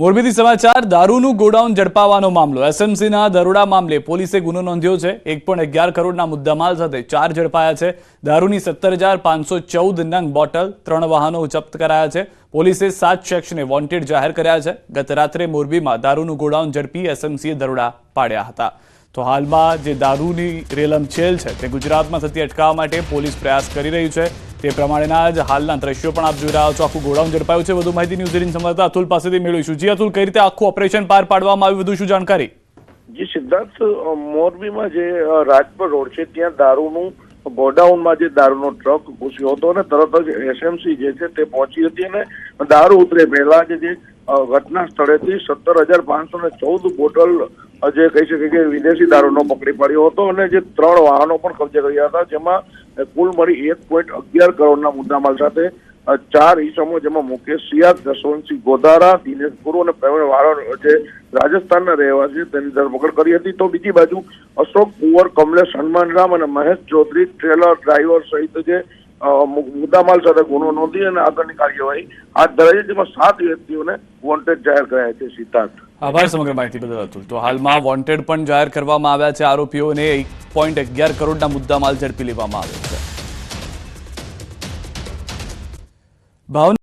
મોરબીથી સમાચાર, દારૂનું ગોડાઉન ઝડપાવાનો મામલો. એસએમસીના દરોડા મામલે પોલીસે ગુનો નોંધ્યો છે. એક પણ અગિયાર કરોડના મુદ્દામાલ સાથે ચાર ઝડપાયા છે. દારૂની સત્તર હજાર પાંચસો ચૌદ નંગ બોટલ, ત્રણ વાહનો જપ્ત કરાયા છે. પોલીસે સાત શખ્સને વોન્ટેડ જાહેર કર્યા છે. ગત રાત્રે મોરબીમાં દારૂનું ગોડાઉન ઝડપી એસએમસીએ દરોડા પાડ્યા હતા. તો હાલમાં જે દારૂની રેલમછેલ છે, તે ગુજરાતમાં થતી અટકાવવા માટે પોલીસ પ્રયાસ કરી રહી છે. તે પ્રમાણેના જ હાલના દ્રશ્યો પણ આપ જોઈ રહ્યા છો. આખું ગોડાઉન ઝડપાયું છે. વધુ માહિતી ન્યૂઝ એટીન સંવાદદાતા અતુલ પાસેથી મેળવીશું. જી અતુલ, કઈ રીતે આખું ઓપરેશન પાર પાડવામાં આવ્યું? વધુ શું જાણકારી? જે, સિદ્ધાર્થ મોરબીમાં જે રાજપર રોડ છે, ત્યાં દારૂનું, ગોડાઉનમાં જે દારૂનો ટ્રક ઘૂસ્યો હતો અને તરત જ એસએમસી જે છે તે પહોંચી હતી અને દારૂ ઉતરે પહેલા જે ઘટના સ્થળેથી સત્તર હજાર પાંચસો ને ચૌદ બોટલ જે કહી શકે કે વિદેશી દારૂનો પકડી પાડ્યો હતો અને જે ત્રણ વાહનો પણ કબજે કર્યા હતા, જેમાં કુલ મળી એક પોઈન્ટ અગિયાર કરોડના મુદ્દામાલ સાથે ચાર ઈસમો, જેમાં મુકેશ સિયાદ જસવંતસિંહ ગોધારા, દિનેશ ગુરુ અને પ્રવીણ વાળા જે રાજસ્થાનના રહેવાસી તેની ધરપકડ કરી હતી. તો બીજી બાજુ અશોક કુંવર, કમલેશ હનુમાનરામ અને મહેશ ચૌધરી, ટ્રેલર ડ્રાઈવર સહિત જે મુદ્દામાલ સાથે ગુનો નોંધી અને આગળની કાર્યવાહી હાથ ધરાઈ છે, જેમાં સાત વ્યક્તિઓને વોન્ટેડ જાહેર કરાયા છે, સિદ્ધાર્થ. આભાર સમગ્ર માહિતી બદલ અતુલ. તો હાલમાં વોન્ટેડ પણ જાહેર કરવામાં આવ્યા છે આરોપીઓને એક પોઈન્ટ અગિયાર કરોડના મુદ્દામાલ ઝડપી લેવામાં આવ્યો છે. ભાવનગર